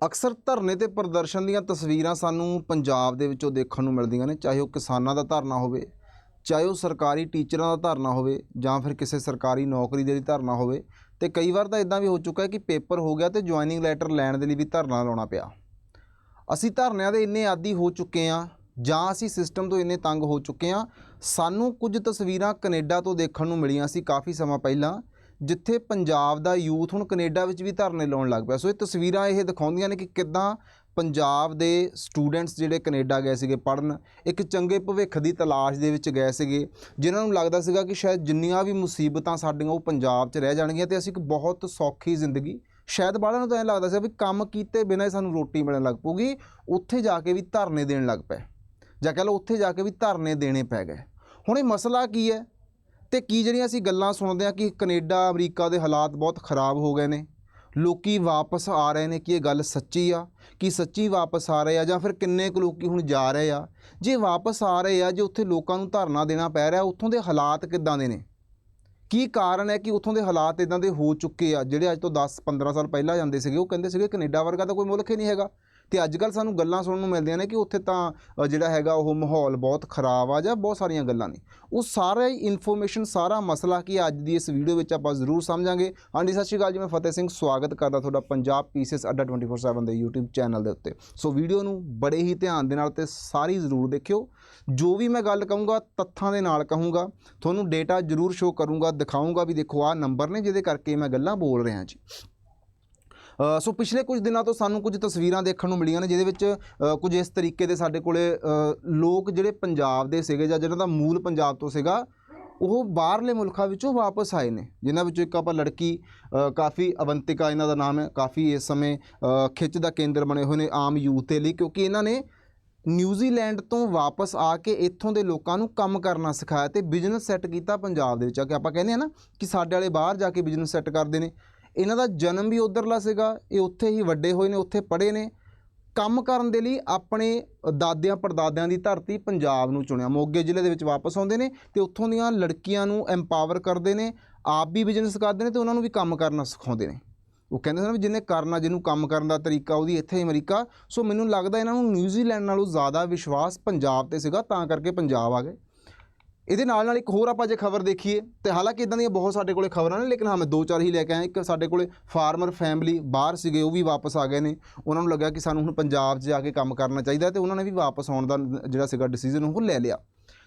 ਅਕਸਰ ਧਰਨੇ ਤੇ ਪ੍ਰਦਰਸ਼ਨ ਦੀਆਂ ਤਸਵੀਰਾਂ ਸਾਨੂੰ ਪੰਜਾਬ ਦੇ ਵਿੱਚੋਂ ਦੇਖਣ ਨੂੰ ਮਿਲਦੀਆਂ ਨੇ, ਚਾਹੇ ਉਹ ਕਿਸਾਨਾਂ ਦਾ ਧਰਨਾ ਹੋਵੇ, ਚਾਹੇ ਉਹ ਸਰਕਾਰੀ ਟੀਚਰਾਂ ਦਾ ਧਰਨਾ ਹੋਵੇ ਜਾਂ ਫਿਰ ਕਿਸੇ ਸਰਕਾਰੀ ਨੌਕਰੀ ਦੇ ਲਈ ਧਰਨਾ ਹੋਵੇ, ਤੇ ਕਈ ਵਾਰ ਤਾਂ ਇਦਾਂ ਵੀ ਹੋ ਚੁੱਕਾ ਹੈ ਕਿ ਪੇਪਰ ਹੋ ਗਿਆ ਤੇ ਜੁਆਇਨਿੰਗ ਲੈਟਰ ਲੈਣ ਦੇ ਲਈ ਵੀ ਧਰਨਾ ਲਾਉਣਾ ਪਿਆ। ਅਸੀਂ ਧਰਨਿਆਂ ਦੇ ਇੰਨੇ ਆਦੀ ਹੋ ਚੁੱਕੇ ਹਾਂ ਜਾਂ ਅਸੀਂ ਸਿਸਟਮ ਤੋਂ ਇੰਨੇ ਤੰਗ ਹੋ ਚੁੱਕੇ ਹਾਂ, ਸਾਨੂੰ ਕੁਝ ਤਸਵੀਰਾਂ ਕੈਨੇਡਾ ਤੋਂ ਦੇਖਣ ਨੂੰ ਮਿਲੀਆਂ ਸੀ ਕਾਫੀ ਸਮਾਂ ਪਹਿਲਾਂ ਜਿੱਥੇ ਪੰਜਾਬ ਦਾ ਯੂਥ ਹੁਣ ਕੈਨੇਡਾ ਵਿੱਚ ਵੀ ਧਰਨੇ ਲਾਉਣ ਲੱਗ ਪਿਆ। ਸੋ ਇਹ ਤਸਵੀਰਾਂ ਇਹ ਦਿਖਾਉਂਦੀਆਂ ਨੇ ਕਿ ਕਿੱਦਾਂ ਪੰਜਾਬ ਦੇ ਸਟੂਡੈਂਟਸ ਜਿਹੜੇ ਕੈਨੇਡਾ ਗਏ ਸੀਗੇ ਪੜਨ ਇੱਕ ਚੰਗੇ ਭਵਿੱਖ ਦੀ ਤਲਾਸ਼ ਦੇ ਵਿੱਚ ਗਏ ਸੀਗੇ, ਜਿਨ੍ਹਾਂ ਨੂੰ ਲੱਗਦਾ ਸੀਗਾ ਕਿ ਸ਼ਾਇਦ ਜਿੰਨੀਆਂ ਵੀ ਮੁਸੀਬਤਾਂ ਸਾਡੀਆਂ ਉਹ ਪੰਜਾਬ 'ਚ ਰਹਿ ਜਾਣਗੀਆਂ ਤੇ ਅਸੀਂ ਇੱਕ ਬਹੁਤ ਸੌਖੀ ਜ਼ਿੰਦਗੀ, ਸ਼ਾਇਦ ਬਾਹਲਾਂ ਨੂੰ ਤਾਂ ਐਂ ਲੱਗਦਾ ਸੀ ਵੀ ਕੰਮ ਕੀਤੇ ਬਿਨਾਂ ਹੀ ਸਾਨੂੰ ਰੋਟੀ ਮਿਲਣ ਲੱਗ ਪਊਗੀ, ਉੱਥੇ ਜਾ ਕੇ ਵੀ ਧਰਨੇ ਦੇਣ ਲੱਗ ਪਏ। ਜਾਂ ਕਹ ਲਓ ਉੱਥੇ ਜਾ ਕੇ ਵੀ ਧਰਨੇ ਦੇਣੇ ਪੈ ਗਏ। ਹੁਣ ਇਹ ਮਸਲਾ ਕੀ ਹੈ? ਤੇ ਕੀ ਜਿਹੜੀਆਂ ਅਸੀਂ ਗੱਲਾਂ ਸੁਣਦੇ ਆ ਕਿ ਕੈਨੇਡਾ, ਅਮਰੀਕਾ ਦੇ ਹਾਲਾਤ ਬਹੁਤ ਖਰਾਬ ਹੋ ਗਏ ਨੇ। ਲੋਕੀ ਵਾਪਸ ਆ ਰਹੇ ਨੇ ਕਿ ਇਹ ਗੱਲ ਸੱਚੀ ਆ, ਕਿ ਸੱਚੀ ਵਾਪਸ ਆ ਰਹੇ ਆ ਜਾਂ ਫਿਰ ਕਿੰਨੇ ਕੁ ਲੋਕੀ ਹੁਣ ਜਾ ਰਹੇ ਆ। ਜੇ ਵਾਪਸ ਆ ਰਹੇ ਆ, ਜੇ ਉੱਥੇ ਲੋਕਾਂ ਨੂੰ ਧਰਨਾ ਦੇਣਾ ਪੈ ਰਿਹਾ, ਉੱਥੋਂ ਦੇ ਹਾਲਾਤ ਕਿੱਦਾਂ ਦੇ ਨੇ? ਕੀ ਕਾਰਨ ਹੈ ਕਿ ਉੱਥੋਂ ਦੇ ਹਾਲਾਤ ਇਦਾਂ ਦੇ ਹੋ ਚੁੱਕੇ ਆ, ਜਿਹੜੇ ਅੱਜ ਤੋਂ 10 15 ਸਾਲ ਪਹਿਲਾਂ ਜਾਂਦੇ ਸੀਗੇ? ਉਹ ਕਹਿੰਦੇ ਸੀਗੇ ਕੈਨੇਡਾ ਵਰਗਾ ਤਾਂ ਕੋਈ ਮੁਲਕ ਹੀ ਨਹੀਂ ਹੈਗਾ। ਤੇ ਅੱਜ ਕੱਲ ਸਾਨੂੰ ਗੱਲਾਂ ਸੁਣਨ ਨੂੰ ਮਿਲਦੀਆਂ ਨੇ ਕਿ ਉੱਥੇ ਤਾਂ ਜਿਹੜਾ ਹੈਗਾ ਉਹ ਮਾਹੌਲ ਬਹੁਤ ਖਰਾਬ ਆ ਜਾਂ ਬਹੁਤ ਸਾਰੀਆਂ ਗੱਲਾਂ ਨੇ। ਉਹ ਸਾਰਾ ਹੀ ਇਨਫੋਰਮੇਸ਼ਨ ਸਾਰਾ ਮਸਲਾ ਕੀ ਅੱਜ ਦੀ ਇਸ ਵੀਡੀਓ ਵਿੱਚ ਆਪਾਂ ਜ਼ਰੂਰ ਸਮਝਾਂਗੇ। ਹਾਂਜੀ, ਸਤਿ ਸ਼੍ਰੀ ਅਕਾਲ ਜੀ, ਮੈਂ ਫਤਿਹ ਸਿੰਘ ਸਵਾਗਤ ਕਰਦਾ ਤੁਹਾਡਾ ਪੰਜਾਬ ਪੀਸਸ ਅੱਡਾ 24/7 ਦੇ YouTube ਚੈਨਲ ਦੇ ਉੱਤੇ। ਸੋ ਵੀਡੀਓ ਨੂੰ ਬੜੇ ਹੀ ਧਿਆਨ ਦੇ ਨਾਲ ਤੇ ਸਾਰੀ ਜ਼ਰੂਰ ਦੇਖਿਓ। ਜੋ ਵੀ ਮੈਂ ਗੱਲ ਕਹੂੰਗਾ, ਤੱਥਾਂ ਦੇ ਨਾਲ ਕਹੂੰਗਾ। ਤੁਹਾਨੂੰ ਡੇਟਾ ਜ਼ਰੂਰ ਸ਼ੋ ਕਰੂੰਗਾ, ਦਿਖਾਊਂਗਾ ਵੀ ਦੇਖੋ, ਆਹ ਨੰਬਰ ਨੇ, ਜਿਹਦੇ ਕਰਕੇ ਮੈਂ ਗੱਲਾਂ ਬੋਲ ਰਿਹਾ ਜੀ। ਸੋ ਪਿਛਲੇ ਕੁਝ ਦਿਨਾਂ ਤੋਂ ਸਾਨੂੰ ਕੁਝ ਤਸਵੀਰਾਂ ਦੇਖਣ ਨੂੰ ਮਿਲੀਆਂ ਨੇ, ਜਿਹਦੇ ਵਿੱਚ ਕੁਝ ਇਸ ਤਰੀਕੇ ਦੇ ਸਾਡੇ ਕੋਲੇ ਲੋਕ ਜਿਹੜੇ ਪੰਜਾਬ ਦੇ ਸੀਗੇ ਜਾਂ ਜਿਹਨਾਂ ਦਾ ਮੂਲ ਪੰਜਾਬ ਤੋਂ ਸੀਗਾ, ਉਹ ਬਾਹਰਲੇ ਮੁਲਕਾਂ ਵਿੱਚੋਂ ਵਾਪਸ ਆਏ ਨੇ, ਜਿਨ੍ਹਾਂ ਵਿੱਚੋਂ ਇੱਕ ਆਪਾਂ ਲੜਕੀ ਕਾਫੀ ਅਵੰਤਿਕਾ ਇਹਨਾਂ ਦਾ ਨਾਮ ਹੈ, ਕਾਫੀ ਇਸ ਸਮੇਂ ਖਿੱਚ ਦਾ ਕੇਂਦਰ ਬਣੇ ਹੋਏ ਨੇ ਆਮ ਯੂਥ ਦੇ ਲਈ, ਕਿਉਂਕਿ ਇਹਨਾਂ ਨੇ ਨਿਊਜ਼ੀਲੈਂਡ ਤੋਂ ਵਾਪਸ ਆ ਕੇ ਇੱਥੋਂ ਦੇ ਲੋਕਾਂ ਨੂੰ ਕੰਮ ਕਰਨਾ ਸਿਖਾਇਆ ਤੇ ਬਿਜ਼ਨਸ ਸੈੱਟ ਕੀਤਾ ਪੰਜਾਬ ਦੇ ਵਿੱਚ, ਆ ਕੇ ਆਪਾਂ ਕਹਿੰਦੇ ਆ ਨਾ ਕਿ ਸਾਡੇ ਵਾਲੇ ਬਾਹਰ ਜਾ ਕੇ ਬਿਜ਼ਨਸ ਸੈੱਟ ਕਰਦੇ ਨੇ। ਇਹਨਾਂ ਦਾ ਜਨਮ ਵੀ ਉਧਰਲਾ ਸੀਗਾ, ਇਹ ਉੱਥੇ ਹੀ ਵੱਡੇ ਹੋਏ ਨੇ, ਉੱਥੇ ਪੜ੍ਹੇ ਨੇ। ਕੰਮ ਕਰਨ ਦੇ ਲਈ ਆਪਣੇ ਦਾਦਿਆਂ ਪੜਦਾਦਿਆਂ ਦੀ ਧਰਤੀ ਪੰਜਾਬ ਨੂੰ ਚੁਣਿਆ। ਮੋਗੇ ਜ਼ਿਲ੍ਹੇ ਦੇ ਵਿੱਚ ਵਾਪਸ ਆਉਂਦੇ ਨੇ ਤੇ ਉੱਥੋਂ ਦੀਆਂ ਲੜਕੀਆਂ ਨੂੰ ਐਮਪਾਵਰ ਕਰਦੇ ਨੇ, ਆਪ ਵੀ ਬਿਜ਼ਨਸ ਕਰਦੇ ਨੇ ਤੇ ਉਹਨਾਂ ਨੂੰ ਵੀ ਕੰਮ ਕਰਨਾ ਸਿਖਾਉਂਦੇ ਨੇ। ਉਹ ਕਹਿੰਦੇ ਸਨ ਵੀ ਜਿਹਨੇ ਕਰਨਾ, ਜਿਹਨੂੰ ਕੰਮ ਕਰਨ ਦਾ ਤਰੀਕਾ, ਉਹਦੀ ਇੱਥੇ ਹੀ ਅਮਰੀਕਾ। ਸੋ ਮੈਨੂੰ ਲੱਗਦਾ ਇਹਨਾਂ ਨੂੰ ਨਿਊਜ਼ੀਲੈਂਡ ਨਾਲੋਂ ਜ਼ਿਆਦਾ ਵਿਸ਼ਵਾਸ ਪੰਜਾਬ ਤੇ ਸੀਗਾ, ਤਾਂ ਕਰਕੇ ਪੰਜਾਬ ਆ ਗਏ। ਇਹਦੇ ਨਾਲ ਨਾਲ ਇੱਕ ਹੋਰ ਆਪਾਂ ਜੇ ਖਬਰ ਦੇਖੀਏ, ਤੇ ਹਾਲਾਂਕਿ ਇਦਾਂ ਦੀਆਂ ਬਹੁਤ ਸਾਡੇ ਕੋਲੇ ਖਬਰਾਂ ਨੇ, ਲੇਕਿਨ ਹਾਂ, ਮੈਂ ਦੋ ਚਾਰ ਹੀ ਲੈ ਕੇ ਆਇਆ। ਇੱਕ ਸਾਡੇ ਕੋਲੇ ਫਾਰਮਰ ਫੈਮਿਲੀ ਬਾਹਰ ਸੀਗੇ, ਉਹ ਵੀ ਵਾਪਸ ਆ ਗਏ ਨੇ। ਉਹਨਾਂ ਨੂੰ ਲੱਗਾ ਕਿ ਸਾਨੂੰ ਹੁਣ ਪੰਜਾਬ 'ਚ ਜਾ ਕੇ ਕੰਮ ਕਰਨਾ ਚਾਹੀਦਾ ਤੇ ਉਹਨਾਂ ਨੇ ਵੀ ਵਾਪਸ ਆਉਣ ਦਾ ਜਿਹੜਾ ਸੀਗਾ ਡਿਸੀਜਨ ਉਹ ਲੈ ਲਿਆ।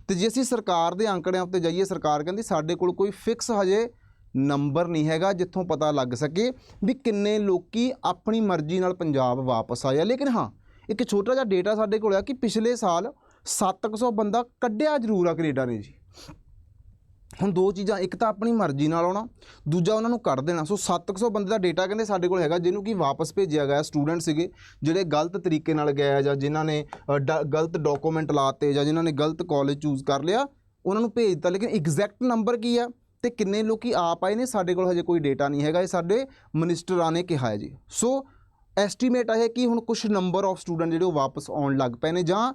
ਤੇ ਜੇ ਅਸੀਂ ਸਰਕਾਰ ਦੇ ਅੰਕੜਿਆਂ ਉੱਤੇ ਜਾਈਏ, ਸਰਕਾਰ ਕਹਿੰਦੀ ਸਾਡੇ ਕੋਲ ਕੋਈ ਫਿਕਸ ਹਜੇ ਨੰਬਰ ਨਹੀਂ ਹੈਗਾ, ਜਿੱਥੋਂ ਪਤਾ ਲੱਗ ਸਕੇ ਵੀ ਕਿੰਨੇ ਲੋਕੀ ਆਪਣੀ ਮਰਜ਼ੀ ਨਾਲ ਪੰਜਾਬ ਵਾਪਸ ਆਏ ਆ। ਲੇਕਿਨ ਹਾਂ, ਇੱਕ ਛੋਟਾ ਜਿਹਾ ਡੇਟਾ ਸਾਡੇ ਕੋਲ ਆ ਕਿ ਪਿਛਲੇ ਸਾਲ 700 ਬੰਦਾ ਕੱਢਿਆ ਜ਼ਰੂਰ ਆ ਕੈਨੇਡਾ ਨੇ ਜੀ। ਹੁਣ ਦੋ ਚੀਜ਼ਾਂ, ਇੱਕ ਤਾਂ ਆਪਣੀ ਮਰਜ਼ੀ ਨਾਲ ਆਉਣਾ, ਦੂਜਾ ਉਹਨਾਂ ਨੂੰ ਕੱਢ ਦੇਣਾ। ਸੋ 700 ਬੰਦੇ ਦਾ ਡੇਟਾ ਕਹਿੰਦੇ ਸਾਡੇ ਕੋਲ ਹੈਗਾ, ਜਿਹਨੂੰ ਕਿ ਵਾਪਸ ਭੇਜਿਆ ਗਿਆ ਸਟੂਡੈਂਟ ਸੀਗੇ, ਜਿਹੜੇ ਗਲਤ ਤਰੀਕੇ ਨਾਲ ਗਏ ਜਾਂ ਜਿਨ੍ਹਾਂ ਨੇ ਡ- ਗਲਤ ਡਾਕੂਮੈਂਟ ਲਾਤੇ ਜਾਂ ਜਿਨ੍ਹਾਂ ਨੇ ਗਲਤ ਕਾਲਜ ਚੂਜ਼ ਕਰ ਲਿਆ, ਉਹਨਾਂ ਨੂੰ ਭੇਜ ਦਿੱਤਾ। ਲੇਕਿਨ ਐਗਜ਼ੈਕਟ ਨੰਬਰ ਕੀ ਆ ਤੇ ਕਿੰਨੇ ਲੋਕੀ ਆਪ ਆਏ ਨੇ, ਸਾਡੇ ਕੋਲ ਹਜੇ ਕੋਈ ਡੇਟਾ ਨਹੀਂ ਹੈਗਾ, ਇਹ ਸਾਡੇ ਮਿਨਿਸਟਰਾਂ ਨੇ ਕਿਹਾ ਹੈ ਜੀ। ਸੋ ਐਸਟੀਮੇਟ ਹੈ ਕਿ ਹੁਣ ਕੁਝ ਨੰਬਰ ਆਫ ਸਟੂਡੈਂਟ ਜਿਹੜੇ ਉਹ ਵਾਪਸ ਆਉਣ ਲੱਗ ਪਏ ਨੇ ਜਾਂ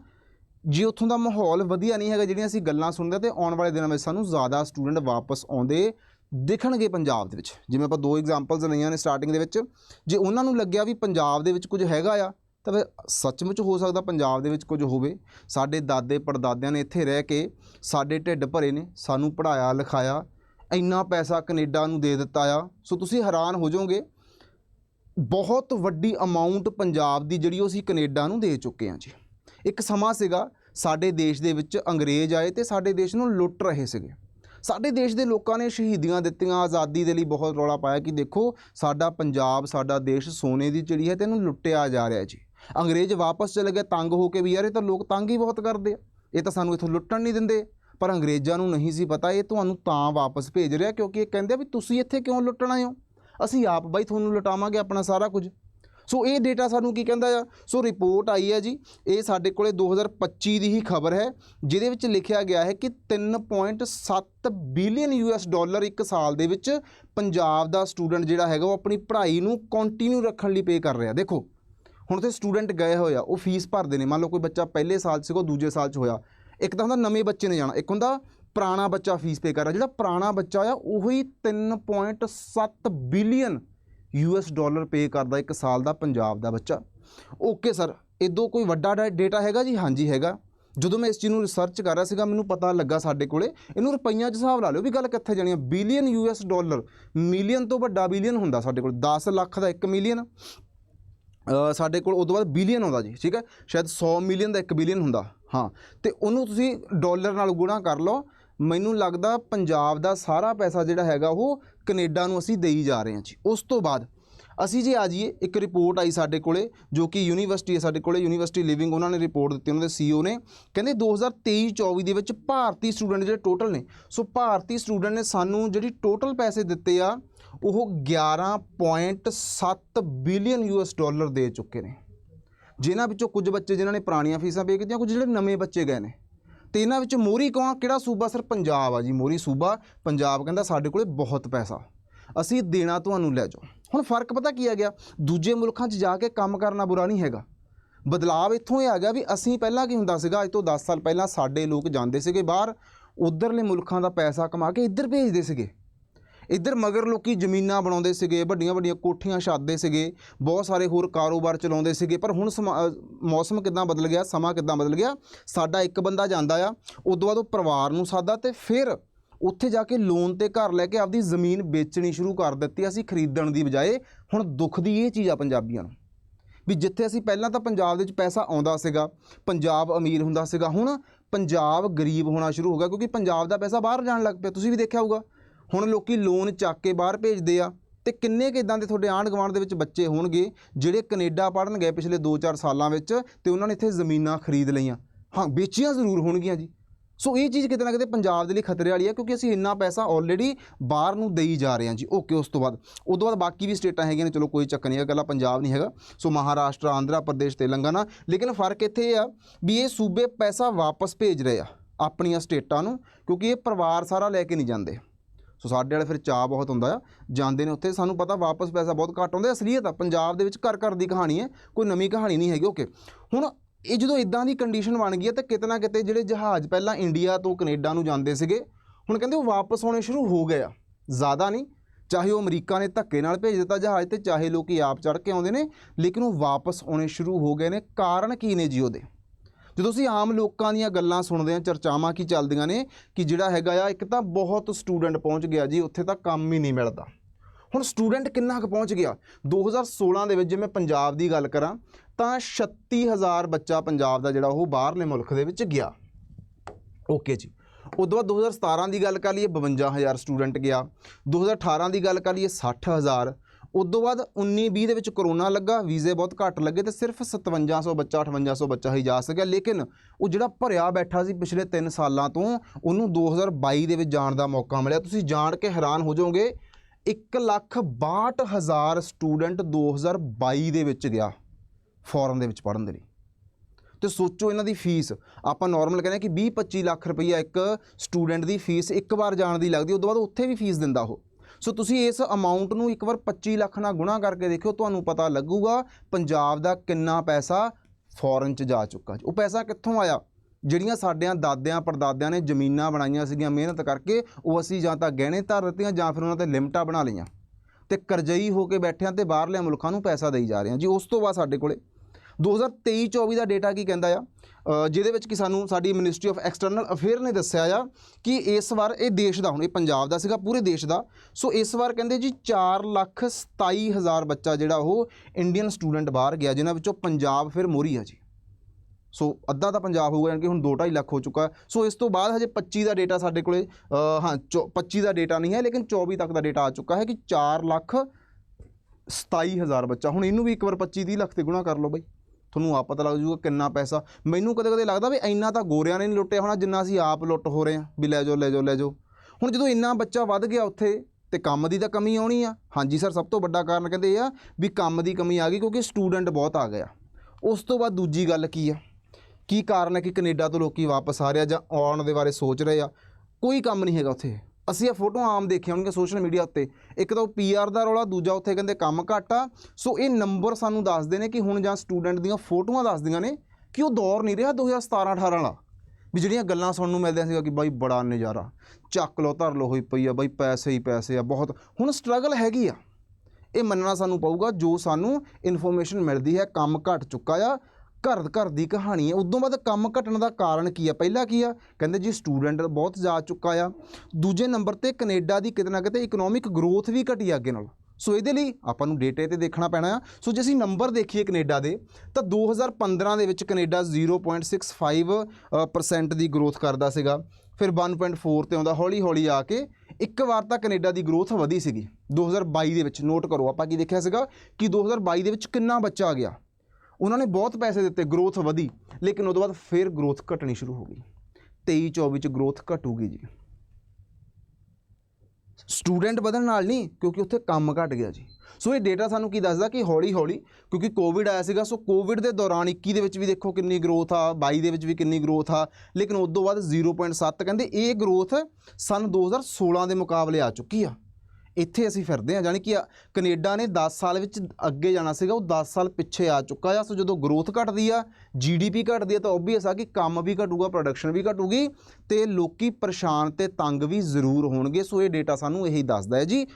ਜੇ ਉੱਥੋਂ ਦਾ ਮਾਹੌਲ ਵਧੀਆ ਨਹੀਂ ਹੈਗਾ, ਜਿਹੜੀਆਂ ਅਸੀਂ ਗੱਲਾਂ ਸੁਣਦੇ ਤੇ ਆਉਣ ਵਾਲੇ ਦਿਨਾਂ ਵਿੱਚ ਸਾਨੂੰ ਜ਼ਿਆਦਾ ਸਟੂਡੈਂਟ ਵਾਪਸ ਆਉਂਦੇ ਦਿਖਣਗੇ ਪੰਜਾਬ ਦੇ ਵਿੱਚ। ਜਿਵੇਂ ਆਪਾਂ ਦੋ ਐਗਜ਼ਾਮਪਲਸ ਲਈਆਂ ਨੇ ਸਟਾਰਟਿੰਗ ਦੇ ਵਿੱਚ। ਜੇ ਉਹਨਾਂ ਨੂੰ ਲੱਗਿਆ ਵੀ ਪੰਜਾਬ ਦੇ ਵਿੱਚ ਕੁਝ ਹੈਗਾ ਆ, ਤਾਂ ਫਿਰ ਸੱਚਮੁੱਚ ਹੋ ਸਕਦਾ ਪੰਜਾਬ ਦੇ ਵਿੱਚ ਕੁਝ ਹੋਵੇ। ਸਾਡੇ ਦਾਦੇ ਪੜਦਾਦਿਆਂ ਨੇ ਇੱਥੇ ਰਹਿ ਕੇ ਸਾਡੇ ਢਿੱਡ ਭਰੇ ਨੇ, ਸਾਨੂੰ ਪੜਾਇਆ ਲਿਖਾਇਆ, ਇੰਨਾ ਪੈਸਾ ਕੈਨੇਡਾ ਨੂੰ ਦੇ ਦਿੱਤਾ ਆ। ਸੋ ਤੁਸੀਂ ਹੈਰਾਨ ਹੋ ਜਾਓਗੇ, ਬਹੁਤ ਵੱਡੀ ਅਮਾਉਂਟ ਪੰਜਾਬ ਦੀ ਜਿਹੜੀ ਉਹ ਅਸੀਂ ਕੈਨੇਡਾ ਨੂੰ ਦੇ ਚੁੱਕੇ ਹਾਂ ਜੀ। ਇੱਕ ਸਮਾਂ ਸੀਗਾ, ਸਾਡੇ ਦੇਸ਼ ਦੇ ਵਿੱਚ ਅੰਗਰੇਜ਼ ਆਏ ਤੇ ਸਾਡੇ ਦੇਸ਼ ਨੂੰ ਲੁੱਟ ਰਹੇ ਸੀਗੇ। ਸਾਡੇ ਦੇਸ਼ ਦੇ ਲੋਕਾਂ ਨੇ ਸ਼ਹੀਦੀਆਂ ਦਿੱਤੀਆਂ, ਆਜ਼ਾਦੀ ਦੇ ਲਈ ਬਹੁਤ ਰੌਲਾ ਪਾਇਆ ਕਿ ਦੇਖੋ, ਸਾਡਾ ਪੰਜਾਬ, ਸਾਡਾ ਦੇਸ਼ ਸੋਨੇ ਦੀ ਚਿੜੀ ਹੈ ਤੇ ਇਹਨੂੰ ਲੁੱਟਿਆ ਜਾ ਰਿਹਾ ਜੀ। ਅੰਗਰੇਜ਼ ਵਾਪਸ ਚਲੇ ਗਏ, ਤੰਗ ਹੋ ਕੇ ਵੀ ਯਾਰ ਇਹ ਤਾਂ ਲੋਕ ਤੰਗ ਹੀ ਬਹੁਤ ਕਰਦੇ ਆ। ਇਹ ਤਾਂ ਸਾਨੂੰ ਇੱਥੋਂ ਲੁੱਟਣ ਨਹੀਂ ਦਿੰਦੇ। ਪਰ ਅੰਗਰੇਜ਼ਾਂ ਨੂੰ ਨਹੀਂ ਸੀ ਪਤਾ, ਇਹ ਤੁਹਾਨੂੰ ਤਾਂ ਵਾਪਸ ਭੇਜ ਰਿਹਾ ਕਿਉਂਕਿ ਇਹ ਕਹਿੰਦੇ ਆ ਵੀ ਤੁਸੀਂ ਇੱਥੇ ਕਿਉਂ ਲੁੱਟਣਾ ਆਏ ਹੋ? ਅਸੀਂ ਆਪ ਬਾਈ ਤੁਹਾਨੂੰ ਲੁਟਾਵਾਂਗੇ ਆਪਣਾ ਸਾਰਾ ਕੁਝ। ਸੋ ਇਹ ਡੇਟਾ ਸਾਨੂੰ ਕੀ ਕਹਿੰਦਾ ਆ? ਸੋ ਰਿਪੋਰਟ ਆਈ ਹੈ ਜੀ, ਇਹ ਸਾਡੇ ਕੋਲੇ 2025 ਦੀ ਹੀ ਖਬਰ ਹੈ, ਜਿਹਦੇ ਵਿੱਚ ਲਿਖਿਆ ਗਿਆ ਹੈ ਕਿ 3.7 ਬਿਲੀਅਨ ਯੂਐਸ ਡਾਲਰ ਇੱਕ ਸਾਲ ਦੇ ਵਿੱਚ ਪੰਜਾਬ ਦਾ ਸਟੂਡੈਂਟ ਜਿਹੜਾ ਹੈਗਾ ਉਹ ਆਪਣੀ ਪੜ੍ਹਾਈ ਨੂੰ ਕੰਟੀਨਿਊ ਰੱਖਣ ਲਈ ਪੇ ਕਰ ਰਿਹਾ। ਦੇਖੋ, ਹੁਣ ਤੇ ਸਟੂਡੈਂਟ ਗਏ ਹੋਏ ਆ, ਉਹ ਫੀਸ ਭਰਦੇ ਨੇ। ਮੰਨ ਲਓ ਕੋਈ ਬੱਚਾ ਪਹਿਲੇ ਸਾਲ 'ਚ ਸੀਗਾ, ਉਹ ਦੂਜੇ ਸਾਲ 'ਚ ਹੋਇਆ। ਇੱਕ ਤਾਂ ਹੁੰਦਾ ਨਵੇਂ ਬੱਚੇ ਨੇ ਜਾਣਾ, ਇੱਕ ਹੁੰਦਾ ਪੁਰਾਣਾ ਬੱਚਾ ਫੀਸ ਪੇ ਕਰ ਰਿਹਾ। ਜਿਹੜਾ ਪੁਰਾਣਾ ਬੱਚਾ ਆ, ਉਹੀ 3.7 ਬਿਲੀਅਨ ਯੂਐਸ ਡਾਲਰ ਪੇ ਕਰਦਾ ਇੱਕ ਸਾਲ ਦਾ ਪੰਜਾਬ ਦਾ ਬੱਚਾ। ਓਕੇ ਸਰ ਇਦੋਂ ਕੋਈ ਵੱਡਾ ਡੇਟਾ ਹੈਗਾ ਜੀ? ਹਾਂਜੀ ਹੈਗਾ। ਜਦੋਂ ਮੈਂ ਇਸ ਚੀਜ਼ ਨੂੰ ਰਿਸਰਚ ਕਰ ਰਿਹਾ ਸੀਗਾ, ਮੈਨੂੰ ਪਤਾ ਲੱਗਾ ਸਾਡੇ ਕੋਲੇ, ਇਹਨੂੰ ਰੁਪਈਆਂ 'ਚ ਹਿਸਾਬ ਲਾ ਲਿਓ ਵੀ ਗੱਲ ਕਿੱਥੇ ਜਾਣੀ ਹੈ ਬਿਲੀਅਨ ਯੂਐਸ ਡਾਲਰ ਮਿਲੀਅਨ ਤੋਂ ਵੱਡਾ ਬਿਲੀਅਨ ਹੁੰਦਾ ਸਾਡੇ ਕੋਲ 10 ਲੱਖ ਦਾ 1 ਮਿਲੀਅਨ ਸਾਡੇ ਕੋਲ ਉਦੋਂ ਬਾਅਦ ਬਿਲੀਅਨ ਆਉਂਦਾ ਜੀ, ਠੀਕ ਹੈ? ਸ਼ਾਇਦ 100 ਮਿਲੀਅਨ ਦਾ 1 ਬਿਲੀਅਨ ਹੁੰਦਾ, ਹਾਂ। ਤੇ ਉਹਨੂੰ ਤੁਸੀਂ ਡਾਲਰ ਨਾਲ ਗੁਣਾ ਕਰ ਲਓ, ਮੈਨੂੰ ਲੱਗਦਾ ਪੰਜਾਬ ਦਾ ਸਾਰਾ ਪੈਸਾ ਜਿਹੜਾ ਹੈਗਾ ਉਹ ਕੈਨੇਡਾ ਨੂੰ ਅਸੀਂ ਦੇਈ ਜਾ ਰਹੇ ਹਾਂ ਜੀ। ਉਸ ਤੋਂ ਬਾਅਦ ਅਸੀਂ ਜੇ ਆ ਜਾਈਏ, ਇੱਕ ਰਿਪੋਰਟ ਆਈ ਸਾਡੇ ਕੋਲੇ, ਜੋ ਕਿ ਯੂਨੀਵਰਸਿਟੀ ਹੈ ਸਾਡੇ ਕੋਲੇ, ਯੂਨੀਵਰਸਿਟੀ ਲਿਵਿੰਗ ਉਹਨਾਂ ਨੇ ਰਿਪੋਰਟ ਦਿੱਤੀ, ਉਹਨਾਂ ਦੇ ਸੀਈਓ ਨੇ। ਕਹਿੰਦੇ 2023-24 ਦੇ ਵਿੱਚ ਭਾਰਤੀ ਸਟੂਡੈਂਟ ਜਿਹੜੇ ਟੋਟਲ ਨੇ, ਸੋ ਭਾਰਤੀ ਸਟੂਡੈਂਟ ਨੇ ਸਾਨੂੰ ਜਿਹੜੀ ਟੋਟਲ ਪੈਸੇ ਦਿੱਤੇ ਆ, ਉਹ 11.7 ਬਿਲੀਅਨ ਯੂਐਸ ਡਾਲਰ ਦੇ ਚੁੱਕੇ ਨੇ। ਜਿਨ੍ਹਾਂ ਵਿੱਚੋਂ ਕੁਝ ਬੱਚੇ ਜਿਨ੍ਹਾਂ ਨੇ ਪੁਰਾਣੀਆਂ ਫੀਸਾਂ ਪੇ ਕੀਤੀਆਂ, ਕੁਝ ਜਿਹੜੇ ਨਵੇਂ ਬੱਚੇ ਗਏ ਨੇ। ਤੇ ਇਹਨਾਂ ਵਿੱਚ ਮੋਰੀ ਕੌਣ ਕਿਹੜਾ ਸੂਬਾ? ਸਰ, ਪੰਜਾਬ ਆ ਜੀ ਮੋਰੀ ਸੂਬਾ। ਪੰਜਾਬ ਕਹਿੰਦਾ ਸਾਡੇ ਕੋਲੇ ਬਹੁਤ ਪੈਸਾ। ਅਸੀਂ ਦੇਣਾ ਤੁਹਾਨੂੰ ਲੈ ਜਾਓ। ਹੁਣ ਫ਼ਰਕ ਪਤਾ ਕੀ ਆ ਗਿਆ ਦੂਜੇ ਮੁਲਕਾਂ 'ਚ ਜਾ ਕੇ ਕੰਮ ਕਰਨਾ ਬੁਰਾ ਨਹੀਂ ਹੈਗਾ। ਬਦਲਾਵ ਇੱਥੋਂ ਇਹ ਆ ਗਿਆ ਵੀ ਅਸੀਂ ਪਹਿਲਾਂ ਕੀ ਹੁੰਦਾ ਸੀਗਾ? ਅੱਜ ਤੋਂ 10 ਸਾਲ ਪਹਿਲਾਂ ਸਾਡੇ ਲੋਕ ਜਾਂਦੇ ਸੀਗੇ ਬਾਹਰ, ਉਧਰਲੇ ਮੁਲਕਾਂ ਦਾ ਪੈਸਾ ਕਮਾ ਕੇ ਇੱਧਰ ਭੇਜਦੇ ਸੀਗੇ। ਇੱਧਰ ਮਗਰ ਲੋਕੀ ਜ਼ਮੀਨਾਂ ਬਣਾਉਂਦੇ ਸੀਗੇ ਵੱਡੀਆਂ ਵੱਡੀਆਂ ਕੋਠੀਆਂ ਛੱਡਦੇ ਸੀਗੇ, ਬਹੁਤ ਸਾਰੇ ਹੋਰ ਕਾਰੋਬਾਰ ਚਲਾਉਂਦੇ ਸੀਗੇ, ਪਰ ਹੁਣ ਸਮਾ- ਮੌਸਮ ਕਿਦਾਂ ਬਦਲ ਗਿਆ, ਸਮਾਂ ਕਿਦਾਂ ਬਦਲ ਗਿਆ, ਸਾਡਾ ਇੱਕ ਬੰਦਾ ਜਾਂਦਾ ਆ, ਉਦੋਂ ਬਾਅਦ ਉਹ ਪਰਿਵਾਰ ਨੂੰ ਸਾਦਾ ਤੇ ਫਿਰ ਉੱਥੇ ਜਾ ਕੇ ਲੋਨ ਤੇ ਘਰ ਲੈ ਕੇ ਆਪਦੀ ਜ਼ਮੀਨ ਵੇਚਣੀ ਸ਼ੁਰੂ ਕਰ ਦਿੱਤੀ ਅਸੀਂ ਖਰੀਦਣ ਦੀ ਬਜਾਏ। ਹੁਣ ਦੁੱਖ ਦੀ ਇਹ ਚੀਜ਼ ਆ ਪੰਜਾਬੀਆਂ ਨੂੰ ਵੀ ਜਿੱਥੇ ਅਸੀਂ ਪਹਿਲਾਂ ਤਾਂ ਪੰਜਾਬ ਦੇ ਵਿੱਚ ਪੈਸਾ ਆਉਂਦਾ ਸੀਗਾ, ਪੰਜਾਬ ਅਮੀਰ ਹੁੰਦਾ ਸੀਗਾ, ਹੁਣ ਪੰਜਾਬ ਗਰੀਬ ਹੋਣਾ ਸ਼ੁਰੂ ਹੋ ਗਿਆ ਕਿਉਂਕਿ ਪੰਜਾਬ ਦਾ ਪੈਸਾ ਬਾਹਰ ਜਾਣ ਲੱਗ ਪਿਆ, ਤੁਸੀਂ ਵੀ ਦੇਖਿਆ ਹੋਊਗਾ। ਹੁਣ ਲੋਕੀ ਲੋਨ ਚੱਕ ਕੇ ਬਾਹਰ ਭੇਜਦੇ ਆ। ਤੇ ਕਿੰਨੇ ਕੁ ਇਦਾਂ ਦੇ ਤੁਹਾਡੇ ਆਂਢ ਗੁਆਂਢ ਦੇ ਵਿੱਚ ਬੱਚੇ ਹੋਣਗੇ, ਜਿਹੜੇ ਕੈਨੇਡਾ ਪੜ੍ਹਨ ਗਏ ਪਿਛਲੇ 2-4 ਸਾਲਾਂ ਵਿੱਚ ਤੇ ਉਹਨਾਂ ਨੇ ਇੱਥੇ ਜ਼ਮੀਨਾਂ ਖਰੀਦ ਲਈਆਂ। ਹਾਂ, ਵੇਚੀਆਂ ਜ਼ਰੂਰ ਹੋਣਗੀਆਂ ਜੀ। ਸੋ ਇਹ ਚੀਜ਼ ਕਿਤੇ ਨਾ ਕਿਤੇ ਪੰਜਾਬ ਦੇ ਲਈ ਖਤਰੇ ਵਾਲੀ ਹੈ ਕਿਉਂਕਿ ਅਸੀਂ ਇੰਨਾ ਪੈਸਾ ਆਲਰੇਡੀ ਬਾਹਰ ਨੂੰ ਦੇਈ ਜਾ ਰਹੇ ਹਾਂ ਜੀ। ਓਕੇ ਉਸ ਤੋਂ ਬਾਅਦ। ਉਦੋਂ ਬਾਅਦ ਬਾਕੀ ਵੀ ਸਟੇਟਾਂ ਹੈਗੀਆਂ ਨੇ, ਚਲੋ ਕੋਈ ਚੱਕਰ ਨਹੀਂ ਹੈ ਇਕੱਲਾ ਪੰਜਾਬ ਨਹੀਂ ਹੈਗਾ। ਸੋ ਮਹਾਰਾਸ਼ਟਰ, ਆਂਧਰਾ ਪ੍ਰਦੇਸ਼, ਤੇਲੰਗਾਨਾ। ਲੇਕਿਨ ਫ਼ਰਕ ਇੱਥੇ ਇਹ ਆ ਵੀ ਇਹ ਸੂਬੇ ਪੈਸਾ ਵਾਪਸ ਭੇਜ ਰਹੇ ਆ ਆਪਣੀਆਂ ਸਟੇਟਾਂ ਨੂੰ, ਕਿਉਂਕਿ ਇਹ ਪਰਿਵਾਰ ਸਾਰਾ ਲੈ ਕੇ ਨਹੀਂ ਜਾਂਦੇ। ਸੋ ਸਾਡੇ ਵਾਲੇ ਫਿਰ ਚਾਹ ਬਹੁਤ ਹੁੰਦਾ ਆ। ਜਾਂਦੇ ਨੇ ਉੱਥੇ, ਸਾਨੂੰ ਪਤਾ ਵਾਪਸ ਪੈਸਾ ਬਹੁਤ ਘੱਟ ਆਉਂਦਾ। ਅਸਲੀਅਤ ਆ, ਪੰਜਾਬ ਦੇ ਵਿੱਚ ਘਰ ਘਰ ਦੀ ਕਹਾਣੀ ਹੈ, ਕੋਈ ਨਵੀਂ ਕਹਾਣੀ ਨਹੀਂ ਹੈਗੀ ਓਕੇ ਹੁਣ ਇਹ ਜਦੋਂ ਇਦਾਂ ਦੀ ਕੰਡੀਸ਼ਨ ਬਣ ਗਈ ਹੈ, ਤਾਂ ਕਿਤੇ ਨਾ ਕਿਤੇ ਜਿਹੜੇ ਜਹਾਜ਼ ਪਹਿਲਾਂ ਇੰਡੀਆ ਤੋਂ ਕੈਨੇਡਾ ਨੂੰ ਜਾਂਦੇ ਸੀਗੇ, ਹੁਣ ਕਹਿੰਦੇ ਉਹ ਵਾਪਸ ਆਉਣੇ ਸ਼ੁਰੂ ਹੋ ਗਏ ਆ। ਜ਼ਿਆਦਾ ਨਹੀਂ, ਚਾਹੇ ਉਹ ਅਮਰੀਕਾ ਨੇ ਧੱਕੇ ਨਾਲ ਭੇਜ ਦਿੱਤਾ ਜਹਾਜ਼ ਤੇ, ਚਾਹੇ ਲੋਕੀ ਆਪ ਚੜ੍ਹ ਕੇ ਆਉਂਦੇ ਨੇ, ਲੇਕਿਨ ਉਹ ਵਾਪਸ ਆਉਣੇ ਸ਼ੁਰੂ ਹੋ ਗਏ ਨੇ। ਕਾਰਨ ਕੀ ਨੇ ਜੀ ਉਹਦੇ? ਜਦੋਂ ਅਸੀਂ ਆਮ ਲੋਕਾਂ ਦੀਆਂ ਗੱਲਾਂ ਸੁਣਦੇ ਹਾਂ, ਚਰਚਾਵਾਂ ਕੀ ਚੱਲਦੀਆਂ ਨੇ, ਕਿ ਜਿਹੜਾ ਹੈਗਾ ਆ, ਇੱਕ ਤਾਂ ਬਹੁਤ ਸਟੂਡੈਂਟ ਪਹੁੰਚ ਗਿਆ ਜੀ, ਉੱਥੇ ਤਾਂ ਕੰਮ ਹੀ ਨਹੀਂ ਮਿਲਦਾ। ਹੁਣ ਸਟੂਡੈਂਟ ਕਿੰਨਾ ਕੁ ਪਹੁੰਚ ਗਿਆ? 2016 ਦੇ ਵਿੱਚ ਜੇ ਮੈਂ ਪੰਜਾਬ ਦੀ ਗੱਲ ਕਰਾਂ, ਤਾਂ 36000 ਬੱਚਾ ਪੰਜਾਬ ਦਾ ਜਿਹੜਾ ਉਹ ਬਾਹਰਲੇ ਮੁਲਕ ਦੇ ਵਿੱਚ ਗਿਆ। ਓਕੇ ਜੀ। ਉਦੋਂ ਬਾਅਦ 2017 ਦੀ ਗੱਲ ਕਰ ਲਈਏ 52000 ਸਟੂਡੈਂਟ ਗਿਆ। 2018 ਦੀ ਗੱਲ ਕਰ ਲਈਏ 60000 ਉਦੋਂ ਬਾਅਦ 19-20 ਦੇ ਵਿੱਚ ਕਰੋਨਾ ਲੱਗਾ, ਵੀਜ਼ੇ ਬਹੁਤ ਘੱਟ ਲੱਗੇ ਤੇ ਸਿਰਫ 5700 ਬੱਚਾ 5800 ਬੱਚਾ ਹੀ ਜਾ ਸਕਿਆ। ਲੇਕਿਨ ਉਹ ਜਿਹੜਾ ਭਰਿਆ ਬੈਠਾ ਸੀ ਪਿਛਲੇ 3 ਸਾਲਾਂ ਤੋਂ, ਉਹਨੂੰ 2022 ਦੇ ਵਿੱਚ ਜਾਣ ਦਾ ਮੌਕਾ ਮਿਲਿਆ। ਤੁਸੀਂ ਜਾਣ ਕੇ ਹੈਰਾਨ ਹੋ ਜਾਓਗੇ 162000 ਸਟੂਡੈਂਟ 2022 ਦੇ ਵਿੱਚ ਗਿਆ ਫੋਰਨ ਦੇ ਵਿੱਚ ਪੜ੍ਹਨ ਦੇ ਲਈ। ਤੇ ਸੋਚੋ ਇਹਨਾਂ ਦੀ ਫੀਸ। ਆਪਾਂ ਨਾਰਮਲ ਕਹਿੰਦੇ ਕਿ 20 25 ਲੱਖ ਰੁਪਈਆ ਇੱਕ ਸਟੂਡੈਂਟ ਦੀ ਫੀਸ ਇੱਕ ਵਾਰ ਜਾਣ ਦੀ ਲੱਗਦੀ, ਉਸ ਤੋਂ ਬਾਅਦ ਉੱਥੇ ਵੀ ਫੀਸ ਦਿੰਦਾ ਉਹ। ਸੋ ਤੁਸੀਂ ਇਸ ਅਮਾਉਂਟ ਨੂੰ ਇੱਕ ਵਾਰ 25 ਲੱਖ ਨਾਲ ਗੁਣਾ ਕਰਕੇ ਦੇਖਿਓ, ਤੁਹਾਨੂੰ ਪਤਾ ਲੱਗੂਗਾ ਪੰਜਾਬ ਦਾ ਕਿੰਨਾ ਪੈਸਾ ਫੋਰਨ 'ਚ ਜਾ ਚੁੱਕਾ ਉਹ ਪੈਸਾ ਕਿੱਥੋਂ ਆਇਆ? ਜਿਹੜੀਆਂ ਸਾਡਿਆਂ ਦਾਦਿਆਂ ਪੜਦਾਦਿਆਂ ਨੇ ਜ਼ਮੀਨਾਂ ਬਣਾਈਆਂ ਸੀਗੀਆਂ ਮਿਹਨਤ ਕਰਕੇ, ਉਹ ਅਸੀਂ ਜਾਂ ਤਾਂ ਗਹਿਣੇ ਧਰ ਦਿੱਤੀਆਂ ਜਾਂ ਫਿਰ ਉਹਨਾਂ ਤੇ ਲਿਮਟਾਂ ਬਣਾ ਲਈਆਂ। ਤੇ ਕਰਜ਼ਈ ਹੋ ਕੇ ਬੈਠਿਆਂ ਤੇ ਬਾਹਰਲੇ ਮੁਲਕਾਂ ਨੂੰ ਪੈਸਾ ਦੇਈ ਜਾ ਰਹੇ ਹਾਂ। ਜੀ, ਉਸ ਤੋਂ ਬਾਅਦ ਸਾਡੇ ਕੋਲੇ 2023-24 ਦਾ ਡੇਟਾ ਕੀ ਕਹਿੰਦਾ ਆ? ਜਿਹਦੇ ਵਿੱਚ ਕਿ ਸਾਨੂੰ ਸਾਡੀ ਮਿਨਿਸਟਰੀ ਆਫ ਐਕਸਟਰਨਲ ਅਫੇਅਰ ਨੇ ਦੱਸਿਆ ਆ ਕਿ ਇਸ ਵਾਰ ਇਹ ਦੇਸ਼ ਦਾ, ਹੁਣ ਇਹ ਪੰਜਾਬ ਦਾ ਸੀਗਾ, ਪੂਰੇ ਦੇਸ਼ ਦਾ। ਸੋ ਇਸ ਵਾਰ ਕਹਿੰਦੇ ਜੀ 4 ਲੱਖ 27 ਹਜ਼ਾਰ ਬੱਚਾ ਜਿਹੜਾ ਉਹ ਇੰਡੀਅਨ ਸਟੂਡੈਂਟ ਬਾਹਰ ਗਿਆ, ਜਿਨ੍ਹਾਂ ਵਿੱਚੋਂ ਪੰਜਾਬ ਫਿਰ ਮੋਰੀ ਆ ਜੀ। ਸੋ ਅੱਧਾ ਤਾਂ ਪੰਜਾਬ ਹੋਊਗਾ, ਯਾਨੀ ਕਿ ਹੁਣ 2.5 ਲੱਖ ਹੋ ਚੁੱਕਾ। ਸੋ ਇਸ ਤੋਂ ਬਾਅਦ ਹਜੇ 25 ਦਾ ਡੇਟਾ ਸਾਡੇ ਕੋਲੇ ਹਾਂ, ਚੌ- 25 ਦਾ ਡੇਟਾ ਨਹੀਂ ਹੈ, ਲੇਕਿਨ 24 ਤੱਕ ਦਾ ਡੇਟਾ ਆ ਚੁੱਕਾ ਹੈ ਕਿ 4 ਲੱਖ 27 ਹਜ਼ਾਰ ਬੱਚਾ। ਹੁਣ ਇਹਨੂੰ ਵੀ ਇੱਕ ਵਾਰ 25 30 ਲੱਖ ਤੇ ਗੁਣਾ ਕਰ ਲਓ ਬਈ। ਤੁਹਾਨੂੰ ਆਪ ਪਤਾ ਲੱਗ ਜੂਗਾ ਕਿੰਨਾ ਪੈਸਾ। ਮੈਨੂੰ ਕਦੇ ਕਦੇ ਲੱਗਦਾ ਵੀ ਇੰਨਾ ਤਾਂ ਗੋਰਿਆਂ ਨੇ ਨਹੀਂ ਲੁੱਟਿਆ ਹੋਣਾ, ਜਿੰਨਾ ਅਸੀਂ ਆਪ ਲੁੱਟ ਹੋ ਰਹੇ ਹਾਂ, ਵੀ ਲੈ ਜਾਓ ਲੈ ਜਾਓ ਲੈ ਜਾਓ। ਹੁਣ ਜਦੋਂ ਇੰਨਾ ਬੱਚਾ ਵੱਧ ਗਿਆ ਉੱਥੇ, ਤੇ ਕੰਮ ਦੀ ਤਾਂ ਕਮੀ ਆਉਣੀ ਆ। ਹਾਂਜੀ ਸਰ ਸਭ ਤੋਂ ਵੱਡਾ ਕਾਰਨ ਕਹਿੰਦੇ ਇਹ ਆ ਵੀ ਕੰਮ ਦੀ ਕਮੀ ਆ ਗਈ, ਕਿਉਂਕਿ ਸਟੂਡੈਂਟ ਬਹੁਤ ਆ ਗਿਆ। ਉਸ ਤੋਂ ਬਾਅਦ ਦੂਜੀ ਗੱਲ ਕੀ ਆ? ਕੀ ਕਾਰਨ ਹੈ ਕਿ ਕੈਨੇਡਾ ਤੋਂ ਲੋਕੀ ਵਾਪਸ ਆ ਰਹੇ ਆ ਜਾਂ ਆਉਣ ਦੇ ਬਾਰੇ ਸੋਚ ਰਹੇ ਆ? ਕੋਈ ਕੰਮ ਨਹੀਂ ਹੈਗਾ ਉੱਥੇ। ਅਸੀਂ ਇਹ ਫੋਟੋਆਂ ਆਮ ਦੇਖੀਆਂ ਹੋਣਗੀਆਂ ਸੋਸ਼ਲ ਮੀਡੀਆ ਉੱਤੇ। ਇੱਕ ਤਾਂ ਉਹ ਪੀਆਰ ਦਾ ਰੌਲਾ, ਦੂਜਾ ਉੱਥੇ ਕਹਿੰਦੇ ਕੰਮ ਘੱਟ ਆ। ਸੋ ਇਹ ਨੰਬਰ ਸਾਨੂੰ ਦੱਸਦੇ ਨੇ ਕਿ ਹੁਣ ਜਾਂ ਸਟੂਡੈਂਟ ਦੀਆਂ ਫੋਟੋਆਂ ਦੱਸਦੀਆਂ ਨੇ ਕਿ ਉਹ ਦੌਰ ਨਹੀਂ ਰਿਹਾ 2017 18 ਵਾਲਾ। ਵੀ ਜਿਹੜੀਆਂ ਗੱਲਾਂ ਸੁਣਨ ਨੂੰ ਮਿਲਦੀਆਂ ਸੀਗਾ ਕਿ ਬਾਈ ਬੜਾ ਨਜ਼ਾਰਾ, ਚੱਕ ਲੋ ਧਰ ਲੋ ਹੋਈ ਪਈ ਆ, ਬਾਈ ਪੈਸੇ ਹੀ ਪੈਸੇ ਆ, ਬਹੁਤ। ਹੁਣ ਸਟਰਗਲ ਹੈਗੀ ਆ। ਇਹ ਮੰਨਣਾ ਸਾਨੂੰ ਪਊਗਾ, ਜੋ ਸਾਨੂੰ ਇਨਫੋਰਮੇਸ਼ਨ ਮਿਲਦੀ ਹੈ, ਕੰਮ ਘਟ ਚੁੱਕਾ ਆ ਘਰ ਘਰ ਦੀ ਕਹਾਣੀ ਹੈ। ਉਦੋਂ ਬਾਅਦ ਕੰਮ ਘਟਣ ਦਾ ਕਾਰਨ ਕੀ ਆ? ਪਹਿਲਾ ਕੀ ਆ? ਕਹਿੰਦੇ ਜੀ ਸਟੂਡੈਂਟ ਬਹੁਤ ਜਾ ਚੁੱਕਾ ਆ। ਦੂਜੇ ਨੰਬਰ ਤੇ ਕੈਨੇਡਾ ਦੀ ਕਿਤੇ ਨਾ ਕਿਤੇ ਇਕਨੋਮਿਕ ਗਰੋਥ ਵੀ ਘਟੀ ਆ ਅੱਗੇ ਨਾਲ। ਸੋ ਇਹਦੇ ਲਈ ਆਪਾਂ ਨੂੰ ਡੇਟੇ ਤੇ ਦੇਖਣਾ ਪੈਣਾ ਆ। ਸੋ ਜੇ ਅਸੀਂ ਨੰਬਰ ਦੇਖੀਏ ਕੈਨੇਡਾ ਦੇ, ਤਾਂ 2015 ਦੇ ਵਿੱਚ ਕੈਨੇਡਾ 0.65 ਪਰਸੈਂਟ ਦੀ ਗਰੋਥ ਕਰਦਾ ਸੀਗਾ। ਫਿਰ 1.4 ਤੇ ਆਉਂਦਾ, ਹੌਲੀ ਹੌਲੀ ਆ ਕੇ ਇੱਕ ਵਾਰ ਤਾਂ ਕੈਨੇਡਾ ਦੀ ਗਰੋਥ ਵਧੀ ਸੀਗੀ। 2022 ਦੇ ਵਿੱਚ ਨੋਟ ਕਰੋ, ਆਪਾਂ ਕੀ ਦੇਖਿਆ ਸੀਗਾ ਕਿ 2022 ਦੇ ਵਿੱਚ ਕਿੰਨਾ ਬੱਚਾ ਆ ਗਿਆ। ਉਹਨਾਂ ਨੇ ਬਹੁਤ ਪੈਸੇ ਦਿੱਤੇ ਗਰੋਥ ਵਧੀ, ਲੇਕਿਨ ਉਦੋਂ ਬਾਅਦ ਫਿਰ ਗਰੋਥ ਘਟਣੀ ਸ਼ੁਰੂ ਹੋ ਗਈ। 23 24 ਚ ਗਰੋਥ ਘਟੂਗੀ ਜੀ। ਸਟੂਡੈਂਟ ਵਧਣ ਨਾਲ ਨਹੀਂ, ਕਿਉਂਕਿ ਉੱਥੇ ਕੰਮ ਘਟ ਗਿਆ ਜੀ। ਸੋ ਇਹ ਡੇਟਾ ਸਾਨੂੰ ਕੀ ਦੱਸਦਾ ਕਿ ਹੌਲੀ ਹੌਲੀ ਕਿਉਂਕਿ ਕੋਵਿਡ ਆਇਆ ਸੀਗਾ ਸੋ ਕੋਵਿਡ ਦੇ ਦੌਰਾਨ 21 ਦੇ ਵਿੱਚ ਵੀ ਦੇਖੋ ਕਿੰਨੀ ਗਰੋਥ ਆ 22 ਦੇ ਵਿੱਚ ਵੀ ਕਿੰਨੀ ਗਰੋਥ ਆ, ਲੇਕਿਨ ਉਸ ਤੋਂ ਬਾਅਦ 0.7 ਕਹਿੰਦੇ ਇਹ ਗਰੋਥ ਸਨ 2016 ਦੇ ਮੁਕਾਬਲੇ ਆ ਚੁੱਕੀ ਆ। ਇੱਥੇ ਅਸੀਂ ਫਿਰਦੇ ਆ ਜਾਣੀ ਕਿ ਆ- ਕੈਨੇਡਾ ਨੇ 10 ਸਾਲ ਵਿੱਚ ਅੱਗੇ ਜਾਣਾ ਸੀਗਾ, ਉਹ 10 ਸਾਲ ਪਿੱਛੇ ਆ ਚੁੱਕਾ ਆ। ਸੋ ਜਦੋਂ ਗਰੋਥ ਘਟਦੀ ਆ ਜੀਡੀਪੀ ਘਟਦੀ ਆ, ਤਾਂ ਓਬਵੀਅਸ ਆ ਕਿ ਕੰਮ ਵੀ ਘਟੂਗਾ ਪ੍ਰੋਡਕਸ਼ਨ ਵੀ ਘਟੂਗੀ ਤੇ ਲੋਕੀ ਪਰੇਸ਼ਾਨ ਤੇ ਤੰਗ ਵੀ ਜ਼ਰੂਰ ਹੋਣਗੇ। ਸੋ ਇਹ ਡੇਟਾ ਸਾਨੂੰ ਇਹੀ ਦੱਸਦਾ ਹੈ ਜੀ।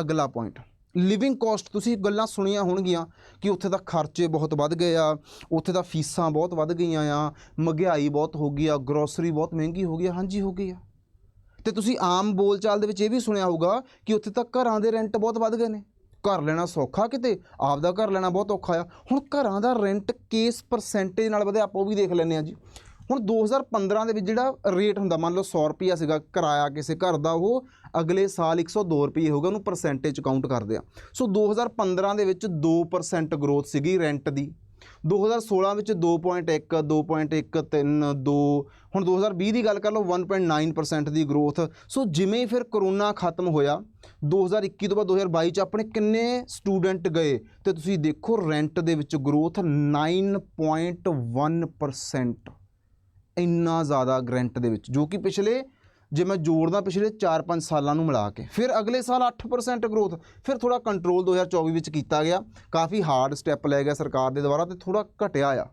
ਅਗਲਾ ਪੁਆਇੰਟ ਲਿਵਿੰਗ ਕਾਸਟ ਤੁਸੀਂ ਗੱਲਾਂ ਸੁਣੀਆਂ ਹੋਣਗੀਆਂ ਕਿ ਉੱਥੇ ਦਾ ਖਰਚੇ ਬਹੁਤ ਵੱਧ ਗਏ ਆ, ਉੱਥੇ ਦਾ ਫੀਸਾਂ ਬਹੁਤ ਵੱਧ ਗਈਆਂ ਆ, ਮਹਿੰਗਾਈ ਬਹੁਤ ਹੋ ਗਈ ਆ ਗਰੋਸਰੀ ਬਹੁਤ ਮਹਿੰਗੀ ਹੋ ਗਈ ਆ, ਹਾਂਜੀ ਹੋ ਗਈ ਆ। ਤੇ ਤੁਸੀਂ ਆਮ ਬੋਲਚਾਲ ਦੇ ਵਿੱਚ ਇਹ ਵੀ ਸੁਣਿਆ ਹੋਊਗਾ ਕਿ ਉੱਥੇ ਤਾਂ ਘਰਾਂ ਦੇ ਰੈਂਟ ਬਹੁਤ ਵੱਧ ਗਏ ਨੇ। ਘਰ ਲੈਣਾ ਸੌਖਾ ਕਿਤੇ, ਆਪਦਾ ਘਰ ਲੈਣਾ ਬਹੁਤ ਔਖਾ ਆ। ਹੁਣ ਘਰਾਂ ਦਾ ਰੈਂਟ ਕਿਸ ਪਰਸੈਂਟੇਜ ਨਾਲ ਵਧਿਆ, ਆਪਾਂ ਉਹ ਵੀ ਦੇਖ ਲੈਂਦੇ ਆ ਜੀ। ਹੁਣ 2015 ਦੇ ਵਿੱਚ ਜਿਹੜਾ ਰੇਟ ਹੁੰਦਾ, ਮੰਨ ਲਓ 100 ਰੁਪਿਆ ਸੀਗਾ ਕਿਰਾਇਆ ਕਿਸੇ ਘਰ ਦਾ, ਉਹ ਅਗਲੇ ਸਾਲ 102 ਰੁਪਏ ਹੋਗਾ ਉਹਨੂੰ ਪਰਸੈਂਟੇਜ ਕਾਊਂਟ ਕਰਦੇ ਆ ਸੋ 2015 ਦੇ ਵਿੱਚ 2% ਗਰੋਥ ਸੀਗੀ ਰੈਂਟ ਦੀ। 2016 ਵਿੱਚ 2.1 2.13 2 ਹੁਣ 2020 ਦੀ ਗੱਲ ਕਰ ਲਓ 1.9% ਦੀ ਗਰੋਥ ਸੋ ਜਿਵੇਂ ਫਿਰ ਕਰੋਨਾ ਖਤਮ ਹੋਇਆ 2021 ਤੋਂ ਬਾਅਦ 2022 ਚ ਆਪਣੇ ਕਿੰਨੇ ਸਟੂਡੈਂਟ ਗਏ? ਤੇ ਤੁਸੀਂ ਦੇਖੋ ਰੈਂਟ ਦੇ ਵਿੱਚ ਗਰੋਥ 9.1% ਇੰਨਾ ਜ਼ਿਆਦਾ ਰੈਂਟ ਦੇ ਵਿੱਚ, ਜੋ ਕਿ ਪਿਛਲੇ ਜੇ ਮੈਂ ਜੋੜਦਾ ਪਿਛਲੇ 4-5 ਸਾਲਾਂ ਨੂੰ ਮਿਲਾ ਕੇ, ਫਿਰ ਅਗਲੇ ਸਾਲ 8% ਗਰੋਥ ਫਿਰ ਥੋੜਾ ਕੰਟਰੋਲ 2024 ਵਿੱਚ ਕੀਤਾ ਗਿਆ। ਕਾਫੀ ਹਾਰਡ ਸਟੈਪ ਲਿਆ ਗਿਆ ਸਰਕਾਰ ਦੇ ਦੁਆਰਾ ਤੇ ਥੋੜਾ ਘਟਿਆ ਆ।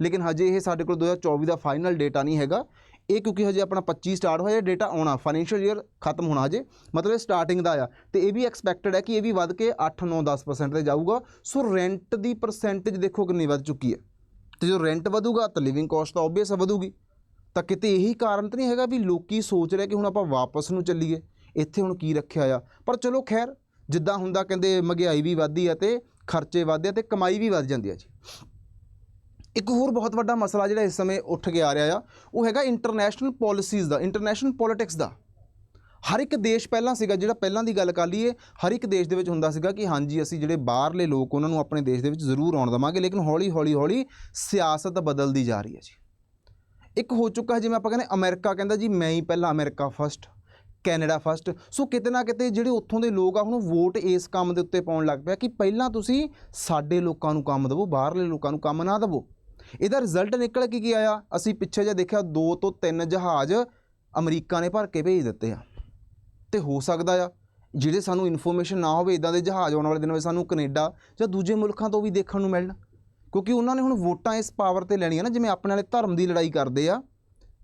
ਲੇਕਿਨ ਹਜੇ ਇਹ ਸਾਡੇ ਕੋਲ 2024 ਦਾ ਫਾਈਨਲ ਡੇਟਾ ਨਹੀਂ ਹੈਗਾ। ਇਹ ਕਿਉਂਕਿ ਹਜੇ ਆਪਣਾ 25 ਸਟਾਰਟ ਹੋਇਆ ਡੇਟਾ ਆਉਣਾ ਫਾਈਨੈਂਸ਼ੀਅਲ ਈਅਰ ਖਤਮ ਹੋਣਾ ਹਜੇ, ਮਤਲਬ ਸਟਾਰਟਿੰਗ ਦਾ ਆ। ਤੇ ਇਹ ਵੀ ਐਕਸਪੈਕਟਡ ਹੈ ਕਿ ਇਹ ਵੀ ਵੱਧ ਕੇ 8 9 10% ਤੇ ਜਾਊਗਾ। ਸੋ ਰੈਂਟ ਦੀ ਪਰਸੈਂਟੇਜ ਦੇਖੋ ਕਿੰਨੀ ਵੱਧ ਚੁੱਕੀ ਹੈ। ਤੇ ਜੋ ਰੈਂਟ ਵਧੂਗਾ, ਤਾਂ ਲਿਵਿੰਗ ਕਾਸਟ ਤਾਂ ਆਬਵੀਅਸ ਵਧੂਗੀ। ਤਾਂ ਕਿਤੇ ਇਹੀ ਕਾਰਨ ਤਾਂ ਨਹੀਂ ਹੈਗਾ ਵੀ ਲੋਕੀ ਸੋਚ ਰਹੇ ਕਿ ਹੁਣ ਆਪਾਂ ਵਾਪਸ ਨੂੰ ਚੱਲੀਏ? ਇੱਥੇ ਹੁਣ ਕੀ ਰੱਖਿਆ ਆ? ਪਰ ਚਲੋ ਖੈਰ, ਜਿੱਦਾਂ ਹੁੰਦਾ ਕਹਿੰਦੇ ਮਹਿੰਗਾਈ ਵੀ ਵੱਧਦੀ ਆ ਤੇ ਖਰਚੇ ਵੱਧਦੇ ਆ ਤੇ ਕਮਾਈ ਵੀ ਵੱਧ ਜਾਂਦੀ ਆ ਜੀ। ਇੱਕ ਹੋਰ ਬਹੁਤ ਵੱਡਾ ਮਸਲਾ ਜਿਹੜਾ ਇਸ ਸਮੇਂ ਉੱਠ ਕੇ ਆ ਰਿਹਾ ਆ, ਉਹ ਹੈਗਾ ਇੰਟਰਨੈਸ਼ਨਲ ਪਾਲਿਸੀਜ਼ ਦਾ ਇੰਟਰਨੈਸ਼ਨਲ ਪੋਲਿਟਿਕਸ ਦਾ। ਹਰ ਇੱਕ ਦੇਸ਼ ਪਹਿਲਾਂ ਸੀਗਾ, ਜਿਹੜਾ ਪਹਿਲਾਂ ਦੀ ਗੱਲ ਕਰ ਲਈਏ, ਹਰ ਇੱਕ ਦੇਸ਼ ਦੇ ਵਿੱਚ ਹੁੰਦਾ ਸੀਗਾ ਕਿ ਹਾਂਜੀ, ਅਸੀਂ ਜਿਹੜੇ ਬਾਹਰਲੇ ਲੋਕ, ਉਹਨਾਂ ਨੂੰ ਆਪਣੇ ਦੇਸ਼ ਦੇ ਵਿੱਚ ਜ਼ਰੂਰ ਆਉਣ ਦੇਵਾਂਗੇ, ਲੇਕਿਨ ਹੌਲੀ ਹੌਲੀ ਹੌਲੀ ਸਿਆਸਤ ਬਦਲਦੀ ਜਾ ਰਹੀ ਹੈ ਜੀ। ਇੱਕ ਹੋ ਚੁੱਕਾ ਜਿਵੇਂ ਆਪਾਂ ਕਹਿੰਦੇ ਅਮਰੀਕਾ ਕਹਿੰਦਾ ਜੀ, ਮੈਂ ਹੀ ਪਹਿਲਾਂ America first Canada first so ਕਿਤੇ ਨਾ ਕਿਤੇ ਜਿਹੜੇ ਉੱਥੋਂ ਦੇ ਲੋਕ ਆ, ਹੁਣ ਵੋਟ ਇਸ ਕੰਮ ਦੇ ਉੱਤੇ ਪਾਉਣ ਲੱਗ ਪਿਆ ਕਿ ਪਹਿਲਾਂ ਤੁਸੀਂ ਸਾਡੇ ਲੋਕਾਂ ਨੂੰ ਕੰਮ ਦਿਵੋ, ਬਾਹਰਲੇ ਲੋਕਾਂ ਨੂੰ ਕੰਮ ਨਾ ਦਿਵੋ। ਇਹਦਾ ਰਿਜ਼ਲਟ ਨਿਕਲ ਕੇ ਕੀ ਆਇਆ? ਅਸੀਂ ਪਿੱਛੇ ਜੇ ਦੇਖਿਆ, ਦੋ ਤੋਂ ਤਿੰਨ ਜਹਾਜ਼ ਅਮਰੀਕਾ ਨੇ ਭਰ ਕੇ ਭੇਜ ਦਿੱਤੇ ਆ। ਤੇ ਹੋ ਸਕਦਾ ਆ, ਜਿਹੜੇ ਸਾਨੂੰ ਇਨਫੋਰਮੇਸ਼ਨ ਨਾ ਹੋਵੇ ਇਦਾਂ ਦੇ ਜਹਾਜ਼ ਆਉਣ ਵਾਲੇ ਦਿਨਾਂ ਵਿੱਚ ਸਾਨੂੰ ਕੈਨੇਡਾ ਜਾਂ ਦੂਜੇ ਮੁਲਕਾਂ ਤੋਂ ਵੀ ਦੇਖਣ ਨੂੰ ਮਿਲਣ। ਕਿਉਂਕਿ ਉਹਨਾਂ ਨੇ ਹੁਣ ਵੋਟਾਂ ਇਸ ਪਾਵਰ ਤੇ ਲੈਣੀਆਂ ਨਾ, ਜਿਵੇਂ ਆਪਣੇ ਵਾਲੇ ਧਰਮ ਦੀ ਲੜਾਈ ਕਰਦੇ ਆ,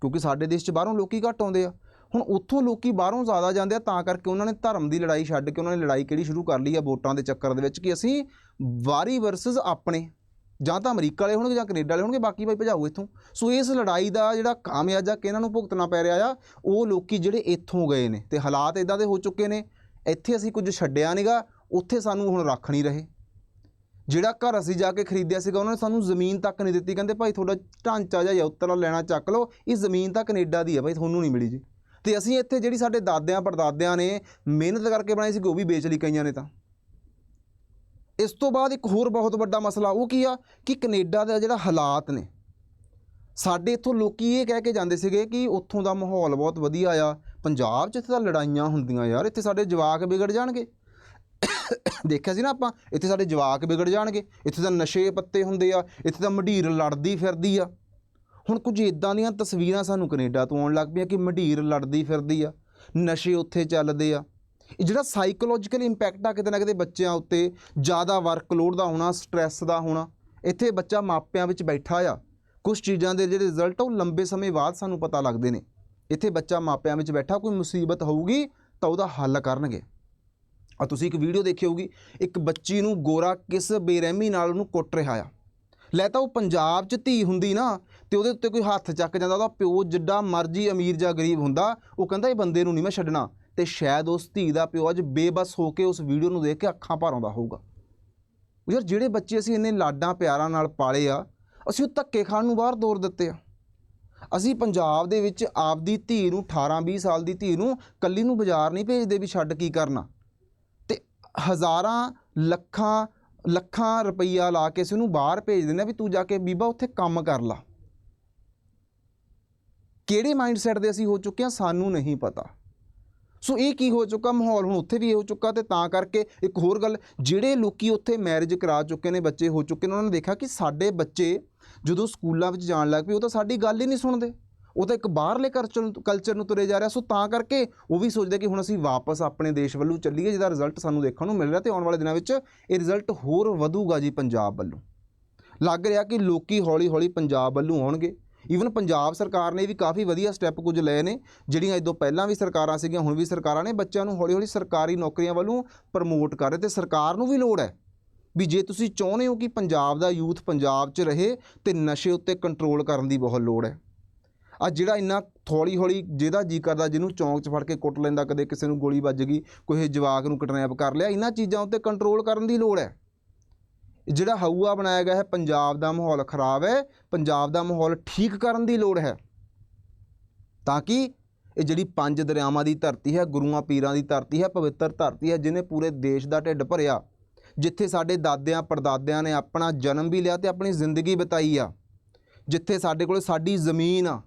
ਕਿਉਂਕਿ ਸਾਡੇ ਦੇਸ਼ 'ਚ ਬਾਹਰੋਂ ਲੋਕੀ ਘੱਟ ਆਉਂਦੇ ਆ। ਹੁਣ ਉੱਥੋਂ ਲੋਕੀ ਬਾਹਰੋਂ ਜ਼ਿਆਦਾ ਜਾਂਦੇ ਆ, ਤਾਂ ਕਰਕੇ ਉਹਨਾਂ ਨੇ ਧਰਮ ਦੀ ਲੜਾਈ ਛੱਡ ਕੇ ਉਹਨਾਂ ਨੇ ਲੜਾਈ ਕਿਹੜੀ ਸ਼ੁਰੂ ਕਰ ਲਈ ਆ ਵੋਟਾਂ ਦੇ ਚੱਕਰ ਦੇ ਵਿੱਚ, ਕਿ ਅਸੀਂ ਵਾਰੀ ਵਰਸਸ ਆਪਣੇ, ਜਾਂ ਤਾਂ ਅਮਰੀਕਾ ਵਾਲੇ ਹੋਣਗੇ ਜਾਂ ਕੈਨੇਡਾ ਵਾਲੇ ਹੋਣਗੇ, ਬਾਕੀ ਭਾਈ ਭਜਾਓ ਇੱਥੋਂ। ਸੋ ਇਸ ਲੜਾਈ ਦਾ ਜਿਹੜਾ ਕਾਮਯਾਜਾ ਕਿ ਇਹਨਾਂ ਨੂੰ ਭੁਗਤਣਾ ਪੈ ਰਿਹਾ ਆ, ਉਹ ਲੋਕੀ ਜਿਹੜੇ ਇੱਥੋਂ ਗਏ ਨੇ, ਤੇ ਹਾਲਾਤ ਇਦਾਂ ਦੇ ਹੋ ਚੁੱਕੇ ਨੇ, ਇੱਥੇ ਅਸੀਂ ਕੁਝ ਛੱਡਿਆ ਨਹੀਂਗਾ ਉੱਥੇ ਸਾਨੂੰ ਹੁਣ ਰੱਖ ਨਹੀਂ ਰਹੇ। ਜਿਹੜਾ ਘਰ ਅਸੀਂ ਜਾ ਕੇ ਖਰੀਦਿਆ ਸੀਗਾ, ਉਹਨਾਂ ਨੇ ਸਾਨੂੰ ਜ਼ਮੀਨ ਤੱਕ ਨਹੀਂ ਦਿੱਤੀ। ਕਹਿੰਦੇ, ਭਾਈ, ਤੁਹਾਡਾ ਢਾਂਚਾ ਜਾਂ ਉੱਤਰਾ ਲੈਣਾ ਚੱਕ ਲਓ। ਇਹ ਜ਼ਮੀਨ ਤਾਂ ਕੈਨੇਡਾ ਦੀ ਹੈ ਭਾਈ, ਤੁਹਾਨੂੰ ਨਹੀਂ ਮਿਲੀ ਜੀ। ਤੇ ਅਸੀਂ ਇੱਥੇ ਜਿਹੜੀ ਸਾਡੇ ਦਾਦਿਆਂ, ਪੜਦਾਦਿਆਂ ਨੇ ਮਿਹਨਤ ਕਰਕੇ ਬਣਾਈ ਸੀ ਉਹ ਵੀ ਵੇਚ ਲਈ ਕਈਆਂ ਨੇ ਤਾਂ। ਇਸ ਤੋਂ ਬਾਅਦ ਇੱਕ ਹੋਰ ਬਹੁਤ ਵੱਡਾ ਮਸਲਾ ਉਹ ਕੀ ਆ ਕਿ ਕੈਨੇਡਾ ਦਾ ਜਿਹੜਾ ਹਾਲਾਤ ਨੇ, ਸਾਡੇ ਇੱਥੋਂ ਲੋਕੀ ਇਹ ਕਹਿ ਕੇ ਜਾਂਦੇ ਸੀਗੇ ਕਿ ਉੱਥੋਂ ਦਾ ਮਾਹੌਲ ਬਹੁਤ ਵਧੀਆ ਆ। ਪੰਜਾਬ 'ਚ ਇੱਥੇ ਤਾਂ ਲੜਾਈਆਂ ਹੁੰਦੀਆਂ ਯਾਰ, ਇੱਥੇ ਸਾਡੇ ਜਵਾਕ ਵਿਗੜ ਜਾਣਗੇ। ਦੇਖਿਆ ਸੀ ਨਾ ਆਪਾਂ, ਇੱਥੇ ਸਾਡੇ ਜਵਾਕ ਵਿਗੜ ਜਾਣਗੇ, ਇੱਥੇ ਤਾਂ ਨਸ਼ੇ ਪੱਤੇ ਹੁੰਦੇ ਆ, ਇੱਥੇ ਤਾਂ ਮਢੀਰ ਲੜਦੀ ਫਿਰਦੀ ਆ। ਹੁਣ ਕੁਝ ਇਦਾਂ ਦੀਆਂ ਤਸਵੀਰਾਂ ਸਾਨੂੰ ਕੈਨੇਡਾ ਤੋਂ ਆਉਣ ਲੱਗ ਪਈਆਂ ਕਿ ਮਢੀਰ ਲੜਦੀ ਫਿਰਦੀ ਆ, ਨਸ਼ੇ ਉੱਥੇ ਚੱਲਦੇ ਆ। ਇਹ ਜਿਹੜਾ ਸਾਈਕੋਲੋਜੀਕਲ ਇੰਪੈਕਟ ਆ ਕਿਤੇ ਨਾ ਕਿਤੇ ਬੱਚਿਆਂ ਉੱਤੇ, ਜ਼ਿਆਦਾ ਵਰਕਲੋਡ ਦਾ ਹੋਣਾ ਸਟ੍ਰੈਸ ਦਾ ਹੋਣਾ, ਇੱਥੇ ਬੱਚਾ ਮਾਪਿਆਂ ਵਿੱਚ ਬੈਠਾ ਆ। ਕੁਝ ਚੀਜ਼ਾਂ ਦੇ ਜਿਹੜੇ ਰਿਜ਼ਲਟ ਆ, ਉਹ ਲੰਬੇ ਸਮੇਂ ਬਾਅਦ ਸਾਨੂੰ ਪਤਾ ਲੱਗਦੇ ਨੇ। ਇੱਥੇ ਬੱਚਾ ਮਾਪਿਆਂ ਵਿੱਚ ਬੈਠਾ, ਕੋਈ ਮੁਸੀਬਤ ਹੋਊਗੀ ਤਾਂ ਉਹਦਾ ਹੱਲ ਕਰਨਗੇ। ਆ ਤੁਸੀਂ ਇੱਕ ਵੀਡੀਓ ਦੇਖੀ ਹੋਊਗੀ, ਇੱਕ ਬੱਚੀ ਨੂੰ ਗੋਰਾ ਕਿਸ ਬੇਰਹਿਮੀ ਨਾਲ ਉਹਨੂੰ ਕੁੱਟ ਰਿਹਾ ਆ। ਲੈ ਤਾਂ ਉਹ ਪੰਜਾਬ 'ਚ ਧੀ ਹੁੰਦੀ ਨਾ, ਤੇ ਉਹਦੇ ਉੱਤੇ ਕੋਈ ਹੱਥ ਚੱਕ ਜਾਂਦਾ, ਉਹਦਾ ਪਿਓ ਜਿੱਡਾ ਮਰਜ਼ੀ ਅਮੀਰ ਜਾਂ ਗਰੀਬ ਹੁੰਦਾ, ਉਹ ਕਹਿੰਦਾ ਇਹ ਬੰਦੇ ਨੂੰ ਨਹੀਂ ਮੈਂ ਛੱਡਣਾ। ਤੇ ਸ਼ਾਇਦ ਉਸ ਧੀ ਦਾ ਪਿਓ ਅੱਜ ਬੇਬਸ ਹੋ ਕੇ ਉਸ ਵੀਡੀਓ ਨੂੰ ਦੇਖ ਕੇ ਅੱਖਾਂ ਭਰ ਆਉਂਦਾ ਹੋਊਗਾ। ਉਹ ਯਾਰ ਜਿਹੜੇ ਬੱਚੇ ਅਸੀਂ ਇੰਨੇ ਲਾਡਾਂ ਪਿਆਰਾਂ ਨਾਲ ਪਾਲੇ ਆ, ਅਸੀਂ ਉਹ ਧੱਕੇ ਖਾਣ ਨੂੰ ਬਾਹਰ ਤੋਰ ਦਿੱਤੇ ਆ। ਅਸੀਂ ਪੰਜਾਬ ਦੇ ਵਿੱਚ ਆਪਦੀ ਧੀ ਨੂੰ 18 20 ਸਾਲ ਦੀ ਧੀ ਨੂੰ ਕੱਲੀ ਨੂੰ ਬਾਜ਼ਾਰ ਨਹੀਂ ਭੇਜਦੇ ਵੀ ਛੱਡ ਕੀ ਕਰਨਾ। ਹਜ਼ਾਰਾਂ ਲੱਖਾਂ ਲੱਖਾਂ ਰੁਪਈਆ ਲਾ ਕੇ ਅਸੀਂ ਉਹਨੂੰ ਬਾਹਰ ਭੇਜ ਦਿੰਦੇ ਆ ਵੀ ਤੂੰ ਜਾ ਕੇ ਬੀਬਾ ਉੱਥੇ ਕੰਮ ਕਰ ਲਾ। ਕਿਹੜੇ ਮਾਈਂਡਸੈਟ ਦੇ ਅਸੀਂ ਹੋ ਚੁੱਕੇ ਆ ਸਾਨੂੰ ਨਹੀਂ ਪਤਾ। ਸੋ ਇਹ ਕੀ ਹੋ ਚੁੱਕਾ? ਮਾਹੌਲ ਹੁਣ ਉੱਥੇ ਵੀ ਇਹ ਹੋ ਚੁੱਕਾ ਤੇ ਤਾਂ ਕਰਕੇ ਇੱਕ ਹੋਰ ਗੱਲ, ਜਿਹੜੇ ਲੋਕੀ ਉੱਥੇ ਮੈਰਿਜ ਕਰਾ ਚੁੱਕੇ ਨੇ, ਬੱਚੇ ਹੋ ਚੁੱਕੇ ਨੇ, ਉਹਨਾਂ ਨੇ ਦੇਖਿਆ ਕਿ ਸਾਡੇ ਬੱਚੇ ਜਦੋਂ ਸਕੂਲਾਂ ਵਿੱਚ ਜਾਣ ਲੱਗ ਪਏ, ਉਹ ਤਾਂ ਸਾਡੀ ਗੱਲ ਹੀ ਨਹੀਂ ਸੁਣਦੇ। ਉਹ ਤਾਂ ਇੱਕ ਬਾਹਰਲੇ ਕਲਚਰ ਨੂੰ ਕਲਚਰ ਨੂੰ ਤੁਰੇ ਜਾ ਰਿਹਾ, ਸੋ ਤਾਂ ਕਰਕੇ ਉਹ ਵੀ ਸੋਚਦੇ ਕਿ ਹੁਣ ਅਸੀਂ ਵਾਪਸ ਆਪਣੇ ਦੇਸ਼ ਵੱਲੋਂ ਚੱਲੀਏ, ਜਿਹਦਾ ਰਿਜ਼ਲਟ ਸਾਨੂੰ ਦੇਖਣ ਨੂੰ ਮਿਲ ਰਿਹਾ ਤੇ ਆਉਣ ਵਾਲੇ ਦਿਨਾਂ ਵਿੱਚ ਇਹ ਰਿਜ਼ਲਟ ਹੋਰ ਵਧੂਗਾ ਜੀ ਪੰਜਾਬ ਵੱਲੋਂ। ਲੱਗ ਰਿਹਾ ਕਿ ਲੋਕੀ ਹੌਲੀ-ਹੌਲੀ ਪੰਜਾਬ ਵੱਲੋਂ ਆਉਣਗੇ। ਈਵਨ ਪੰਜਾਬ ਸਰਕਾਰ ਨੇ ਵੀ ਕਾਫੀ ਵਧੀਆ ਸਟੈਪ ਕੁਝ ਲਏ ਨੇ, ਜਿਹੜੀਆਂ ਇਦੋਂ ਪਹਿਲਾਂ ਵੀ ਸਰਕਾਰਾਂ ਸੀਗੀਆਂ, ਹੁਣ ਵੀ ਸਰਕਾਰਾਂ ਨੇ ਬੱਚਿਆਂ ਨੂੰ ਹੌਲੀ-ਹੌਲੀ ਸਰਕਾਰੀ ਨੌਕਰੀਆਂ ਵੱਲੋਂ ਪ੍ਰਮੋਟ ਕਰ ਰਹੇ ਤੇ ਸਰਕਾਰ ਨੂੰ ਵੀ ਲੋੜ ਹੈ। ਵੀ ਜੇ ਤੁਸੀਂ ਚਾਹੁੰਦੇ ਹੋ ਕਿ ਪੰਜਾਬ ਦਾ ਯੂਥ ਪੰਜਾਬ 'ਚ ਰਹੇ ਤੇ ਨਸ਼ੇ ਉੱਤੇ ਕੰਟਰੋਲ ਕਰਨ ਦੀ ਬਹੁਤ ਲੋੜ ਹੈ। ਆ ਜਿਹੜਾ ਇੰਨਾ ਥੋੜੀ ਹੌਲੀ ਜਿਹਦਾ ਜੀ ਕਰਦਾ, ਜਿਹਨੂੰ ਚੌਂਕ 'ਚ ਫੜ ਕੇ ਕੁੱਟ ਲੈਂਦਾ, ਕਦੇ ਕਿਸੇ ਨੂੰ ਗੋਲੀ ਵੱਜ ਗਈ, ਕੋਈ ਜਵਾਕ ਨੂੰ ਕਿਡਨੈਪ ਕਰ ਲਿਆ, ਇਹਨਾਂ ਚੀਜ਼ਾਂ ਉੱਤੇ ਕੰਟਰੋਲ ਕਰਨ ਦੀ ਲੋੜ ਹੈ। ਜਿਹੜਾ ਹਊਆ ਬਣਾਇਆ ਗਿਆ ਹੈ, ਪੰਜਾਬ ਦਾ ਮਾਹੌਲ ਖਰਾਬ ਹੈ, ਪੰਜਾਬ ਦਾ ਮਾਹੌਲ ਠੀਕ ਕਰਨ ਦੀ ਲੋੜ ਹੈ। ਤਾਂ ਕਿ ਇਹ ਜਿਹੜੀ ਪੰਜ ਦਰਿਆਵਾਂ ਦੀ ਧਰਤੀ ਹੈ, ਗੁਰੂਆਂ ਪੀਰਾਂ ਦੀ ਧਰਤੀ ਹੈ, ਪਵਿੱਤਰ ਧਰਤੀ ਹੈ, ਜਿਹਨੇ ਪੂਰੇ ਦੇਸ਼ ਦਾ ਢਿੱਡ ਭਰਿਆ, ਜਿੱਥੇ ਸਾਡੇ ਦਾਦਿਆਂ, ਪੜਦਾਦਿਆਂ ਨੇ ਆਪਣਾ ਜਨਮ ਵੀ ਲਿਆ ਤੇ ਆਪਣੀ ਜ਼ਿੰਦਗੀ ਬਿਤਾਈ ਆ, ਜਿੱਥੇ ਸਾਡੇ ਕੋਲ ਸਾਡੀ ਜ਼ਮੀਨ ਆ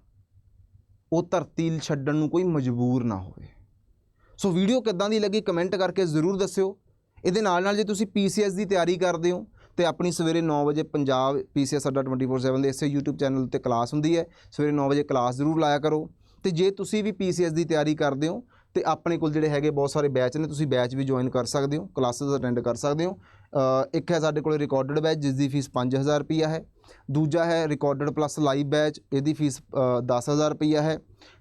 ਉਹ ਧਰਤੀ ਛੱਡਣ ਨੂੰ ਕੋਈ ਮਜਬੂਰ ਨਾ ਹੋਵੇ। ਸੋ ਵੀਡੀਓ ਕਿੱਦਾਂ ਦੀ ਲੱਗੀ ਕਮੈਂਟ ਕਰਕੇ ਜ਼ਰੂਰ ਦੱਸਿਓ। ਇਹਦੇ ਨਾਲ ਨਾਲ ਜੇ ਤੁਸੀਂ ਪੀਸੀਐਸ ਦੀ ਤਿਆਰੀ ਕਰਦੇ ਹੋ, ਤੇ ਆਪਣੀ ਸਵੇਰੇ 9 ਵਜੇ ਪੰਜਾਬ ਪੀਸੀਐਸ ਅੱਡਾ 24/7 ਦੇ ਇਸੇ YouTube ਚੈਨਲ ਉੱਤੇ ਕਲਾਸ ਹੁੰਦੀ ਹੈ। ਸਵੇਰੇ 9 ਵਜੇ ਕਲਾਸ ਜ਼ਰੂਰ ਲਾਇਆ ਕਰੋ। ਤੇ ਜੇ ਤੁਸੀਂ ਵੀ ਪੀਸੀਐਸ ਦੀ ਤਿਆਰੀ ਕਰਦੇ ਹੋ, ਤੇ ਆਪਣੇ ਕੋਲ ਜਿਹੜੇ ਹੈਗੇ ਬਹੁਤ ਸਾਰੇ ਬੈਚ ਨੇ, ਤੁਸੀਂ ਬੈਚ ਵੀ ਜੁਆਇਨ ਕਰ ਸਕਦੇ ਹੋ ਕਲਾਸਿਸ ਅਟੈਂਡ ਕਰ ਸਕਦੇ ਹੋ। ਇੱਕ ਹੈ ਸਾਡੇ ਕੋਲ ਰਿਕਾਰਡਡ ਬੈਚ ਜਿਸ ਦੀ ਫੀਸ 5000 ਰੁਪਈਆ ਹੈ। ਦੂਜਾ ਹੈ ਰਿਕਾਰਡਡ ਪਲੱਸ ਲਾਈਵ ਬੈਚ ਇਹਦੀ ਫੀਸ ਅ, 10000 ਰੁਪਈਆ ਹੈ।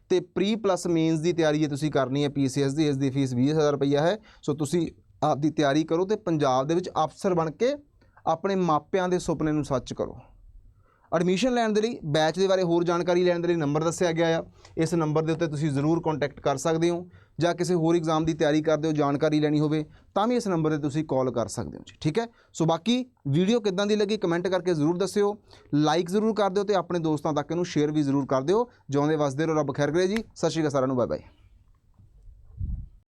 ਤੇ ਪ੍ਰੀ ਪਲੱਸ ਮੇਨਸ ਦੀ ਤਿਆਰੀ ਜੇ ਤੁਸੀਂ ਕਰਨੀ ਹੈ ਪੀਸੀਐਸ ਦੀ ਇਸ ਦੀ ਫੀਸ 20000 ਰੁਪਈਆ ਹੈ। ਸੋ ਤੁਸੀਂ ਆਪ ਦੀ ਤਿਆਰੀ ਕਰੋ ਤੇ ਪੰਜਾਬ ਦੇ ਵਿੱਚ ਅਫਸਰ ਬਣ ਕੇ ਆਪਣੇ ਮਾਪਿਆਂ ਦੇ ਸੁਪਨੇ ਨੂੰ ਸੱਚ ਕਰੋ। ਐਡਮਿਸ਼ਨ ਲੈਣ ਦੇ ਲਈ ਬੈਚ ਦੇ ਬਾਰੇ ਹੋਰ ਜਾਣਕਾਰੀ ਲੈਣ ਦੇ ਲਈ ਨੰਬਰ ਦੱਸਿਆ ਗਿਆ ਆ। ਇਸ ਨੰਬਰ ਦੇ ਉੱਤੇ ਤੁਸੀਂ ਜ਼ਰੂਰ ਕੰਟੈਕਟ ਕਰ ਸਕਦੇ ਹੋ। ਜਾਂ ਕਿਸੇ ਹੋਰ ਐਗਜ਼ਾਮ ਦੀ ਤਿਆਰੀ ਕਰਦੇ ਹੋ, ਜਾਣਕਾਰੀ ਲੈਣੀ ਹੋਵੇ, ਤਾਂ ਵੀ ਇਸ ਨੰਬਰ ਤੇ ਤੁਸੀਂ ਕਾਲ ਕਰ ਸਕਦੇ ਹੋ ਜੀ, ਠੀਕ ਹੈ? ਸੋ ਬਾਕੀ ਵੀਡੀਓ ਕਿੱਦਾਂ ਦੀ ਲੱਗੀ ਕਮੈਂਟ ਕਰਕੇ ਜ਼ਰੂਰ ਦੱਸਿਓ ਲਾਈਕ ਜ਼ਰੂਰ ਕਰ ਦਿਓ ਤੇ ਆਪਣੇ ਦੋਸਤਾਂ ਤੱਕ ਇਹਨੂੰ ਸ਼ੇਅਰ ਵੀ ਜ਼ਰੂਰ ਕਰ ਦਿਓ। ਜਿਉਂਦੇ ਵਸਦੇ ਰਹੋ, ਰੱਬ ਖੈਰ ਕਰੇ ਜੀ। ਸਤਿ ਸ਼੍ਰੀ ਅਕਾਲ ਸਾਰਿਆਂ ਨੂੰ ਬਾਏ ਬਾਏ